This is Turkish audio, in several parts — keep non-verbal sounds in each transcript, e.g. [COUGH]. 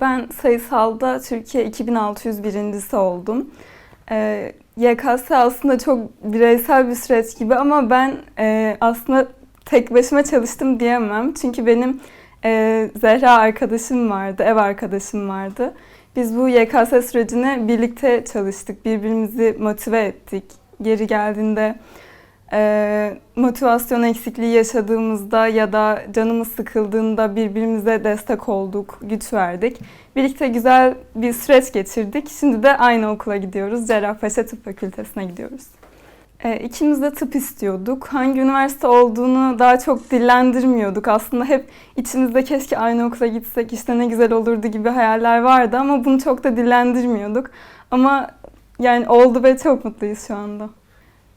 Ben sayısalda Türkiye 2600 birincisi oldum. Ee, YKS aslında çok bireysel bir süreç gibi ama ben e, aslında tek başıma çalıştım diyemem. Çünkü benim e, Zehra arkadaşım vardı, ev arkadaşım vardı. Biz bu YKS sürecine birlikte çalıştık, birbirimizi motive ettik. Geri geldiğinde e, motivasyon eksikliği yaşadığımızda ya da canımız sıkıldığında birbirimize destek olduk, güç verdik. Birlikte güzel bir süreç geçirdik. Şimdi de aynı okula gidiyoruz. Cerrahpaşa Tıp Fakültesine gidiyoruz. E, ikimiz de tıp istiyorduk. Hangi üniversite olduğunu daha çok dillendirmiyorduk. Aslında hep içimizde keşke aynı okula gitsek işte ne güzel olurdu gibi hayaller vardı ama bunu çok da dillendirmiyorduk. Ama yani oldu ve çok mutluyuz şu anda.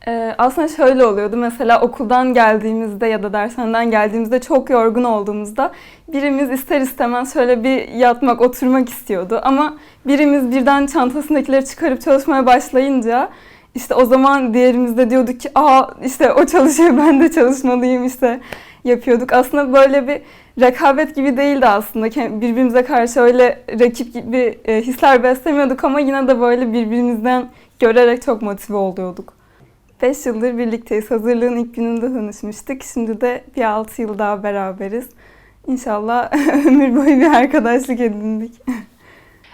Ee, aslında şöyle oluyordu. Mesela okuldan geldiğimizde ya da dershaneden geldiğimizde çok yorgun olduğumuzda birimiz ister istemez şöyle bir yatmak, oturmak istiyordu. Ama birimiz birden çantasındakileri çıkarıp çalışmaya başlayınca işte o zaman diğerimiz de diyorduk ki aa işte o çalışıyor [LAUGHS] ben de çalışmalıyım işte yapıyorduk. Aslında böyle bir rekabet gibi değildi aslında. Birbirimize karşı öyle rakip gibi e, hisler beslemiyorduk ama yine de böyle birbirimizden görerek çok motive oluyorduk. 5 yıldır birlikteyiz. Hazırlığın ilk gününde tanışmıştık. Şimdi de bir 6 yıl daha beraberiz. İnşallah [LAUGHS] ömür boyu bir arkadaşlık edindik.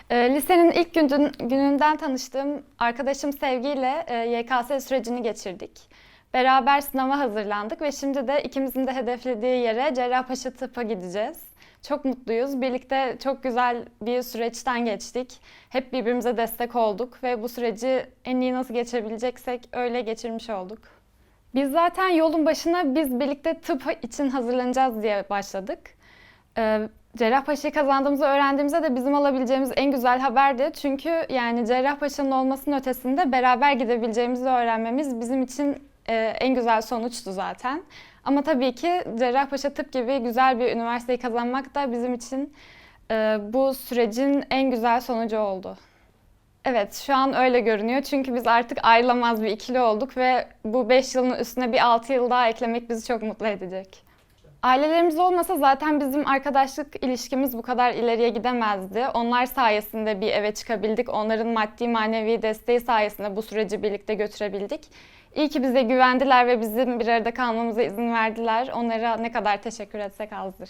E, lisenin ilk günün, gününden tanıştığım arkadaşım Sevgi ile e, YKS sürecini geçirdik. Beraber sınava hazırlandık ve şimdi de ikimizin de hedeflediği yere Cerrahpaşa Tıp'a gideceğiz. Çok mutluyuz. Birlikte çok güzel bir süreçten geçtik. Hep birbirimize destek olduk ve bu süreci en iyi nasıl geçebileceksek öyle geçirmiş olduk. Biz zaten yolun başına biz birlikte tıp için hazırlanacağız diye başladık. Ee, Cerrahpaşa'yı kazandığımızı öğrendiğimizde de bizim alabileceğimiz en güzel haberdi. Çünkü yani Cerrahpaşa'nın olmasının ötesinde beraber gidebileceğimizi öğrenmemiz bizim için e, en güzel sonuçtu zaten. Ama tabii ki Cerrahpaşa Tıp gibi güzel bir üniversiteyi kazanmak da bizim için e, bu sürecin en güzel sonucu oldu. Evet, şu an öyle görünüyor. Çünkü biz artık ayrılamaz bir ikili olduk ve bu 5 yılın üstüne bir 6 yıl daha eklemek bizi çok mutlu edecek. Ailelerimiz olmasa zaten bizim arkadaşlık ilişkimiz bu kadar ileriye gidemezdi. Onlar sayesinde bir eve çıkabildik. Onların maddi manevi desteği sayesinde bu süreci birlikte götürebildik. İyi ki bize güvendiler ve bizim bir arada kalmamıza izin verdiler. Onlara ne kadar teşekkür etsek azdır.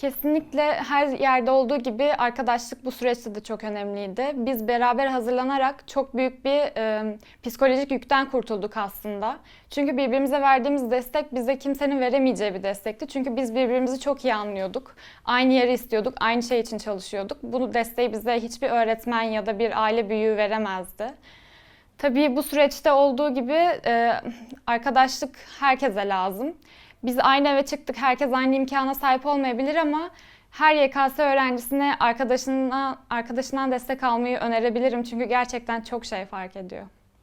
Kesinlikle her yerde olduğu gibi arkadaşlık bu süreçte de çok önemliydi. Biz beraber hazırlanarak çok büyük bir e, psikolojik yükten kurtulduk aslında. Çünkü birbirimize verdiğimiz destek bize kimsenin veremeyeceği bir destekti. Çünkü biz birbirimizi çok iyi anlıyorduk. Aynı yeri istiyorduk, aynı şey için çalışıyorduk. Bunu desteği bize hiçbir öğretmen ya da bir aile büyüğü veremezdi. Tabii bu süreçte olduğu gibi e, arkadaşlık herkese lazım. Biz aynı eve çıktık, herkes aynı imkana sahip olmayabilir ama her YKS öğrencisine arkadaşından, arkadaşından destek almayı önerebilirim. Çünkü gerçekten çok şey fark ediyor.